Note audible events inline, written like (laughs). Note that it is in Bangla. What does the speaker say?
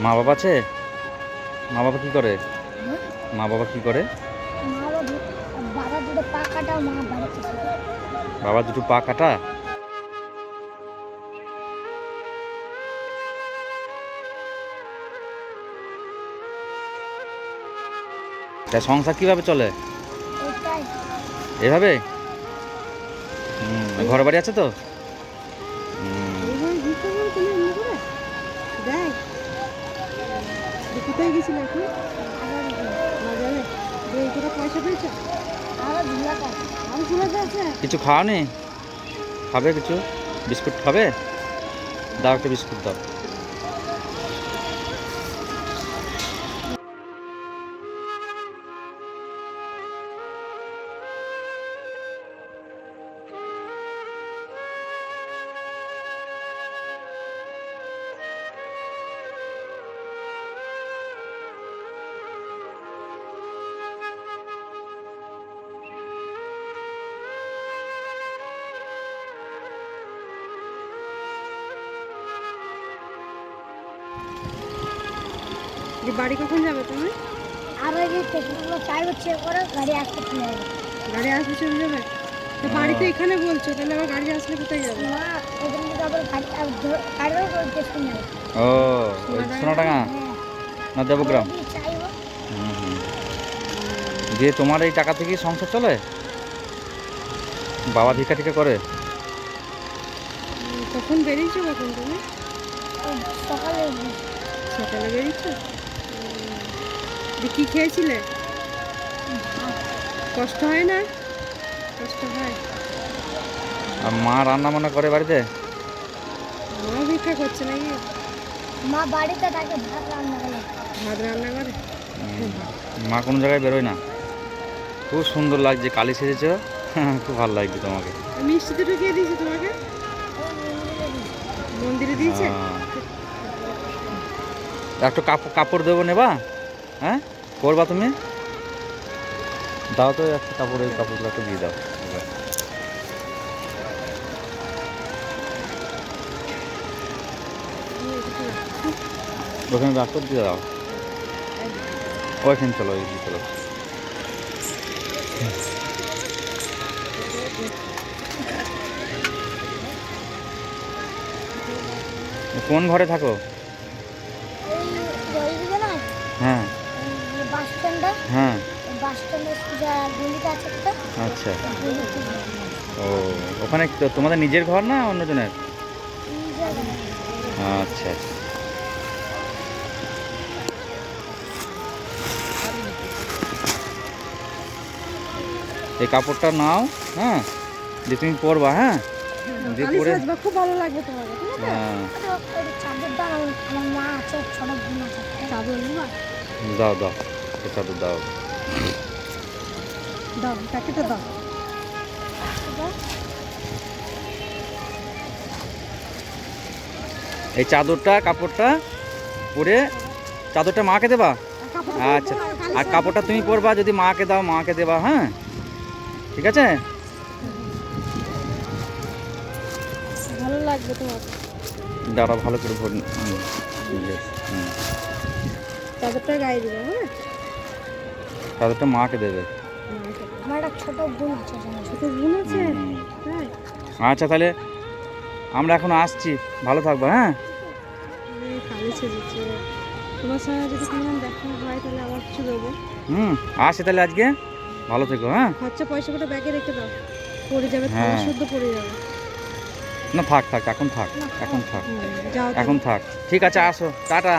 মা বাবা আছে মা বাবা কি করে? মা বাবা কি করে বাবা দুটো পা কাটা? তা সংসার কীভাবে চলে? এভাবে? ঘর বাড়ি আছে তো? কোথায় গেছিল এখন? পয়সা পেয়েছ? কিছু খাওয়া নেই খাবে কিছু? বিস্কুট খাবে? দাও একটা বিস্কুট দাও। যে বাড়ি কখন যাবে তুমি? আবার যে টেকনিকগুলো চাই হচ্ছে করে গাড়ি আসতে চলে যাবে গাড়ি আসলে চলে যাবে তো বাড়িতে এখানে বলছো তাহলে আবার গাড়ি আসলে কোথায় যাবে? মা ওখান থেকে আবার গাড়ি আর ধর- গাড়িও টেস্ট ও ওই সোনাডাঙ্গা? হ্যাঁ। না দেবগ্রাম। দিয়ে তোমার এই টাকা থেকেই সংসার চলে? বাবা ভিক্ষা টিকা করে? কখন বেরিয়েছো কখন তুমি? ওই সকালে। সকালে বেরিয়েছো? কি খেয়েছিলে? কষ্ট হয় না? কষ্ট হয়। আর মা রান্না বান্না করে বাড়িতে? মা ভিক্ষা করছে নাকি? মা বাড়িতে থাকে ভাত রান্না করে। ভাত রান্না করে? মা কোনো জায়গায় বেরোয় না। খুব সুন্দর লাগছে কালি সেজেছ। (laughs) খুব ভালো লাগছে তোমাকে। মিষ্টি দুটো কে দিয়েছে তোমাকে? মন্দিরে দিয়েছে? আহ। একটু কাপড় কাপড় দেবো নেবা? হ্যাঁ? করবা তুমি? দাও তো একটা কাপড় ওই কাপড়গুলো একটু দিয়ে দাও। ওখানে রাখো, দিয়ে দাও। ওইখানে চলো ওইখানে চলো। কোন ঘরে থাকো? আচ্ছা। ও ওখানে তোমাদের নিজের ঘর না অন্যজনের? আচ্ছা। আচ্ছা এই কাপড়টা নাও হ্যাঁ? যে তুমি পরবা হ্যাঁ? দিয়ে পরে খুব ভালো লাগবে তোমাকে হ্যাঁ। দাও চাদর নেবা দাও দাও। চাদর দাও। দাও প্যাকেটটা দাও। এই চাদরটা কাপড়টা পরে চাদরটা মাকে দেবা? আচ্ছা আর কাপড়টা তুমি পরবা যদি মাকে দাও মাকে দেবা হ্যাঁ? ঠিক আছে? ভালো লাগবে তোমার। দাঁড়া ভালো করে ভর হুম, yes, হুম। চাদরটা গায়ে দিবে হ্যাঁ? চাদরটা মাকে দেবে। আমার একটা ছোট বোন আছে ছোট বোন আছে? হ্যাঁ। আচ্ছা তাহলে আমরা এখন আসছি। ভালো থাকব হ্যাঁ? তোমার সঙ্গে যদি দেখা হয় তাহলে আবার কিছু দেবো হুম আসি তাহলে আজকে। ভালো থেকো হ্যাঁ? খরচা পয়সা কটা ব্যাগে রেখে দাও। পড়ে যাবে হ্যাঁ। থালা শুদ্ধ পড়ে যাবে। না থাক থাক এখন থাক এখন থাক। এখন থাক। ঠিক আছে আসো। টাটা।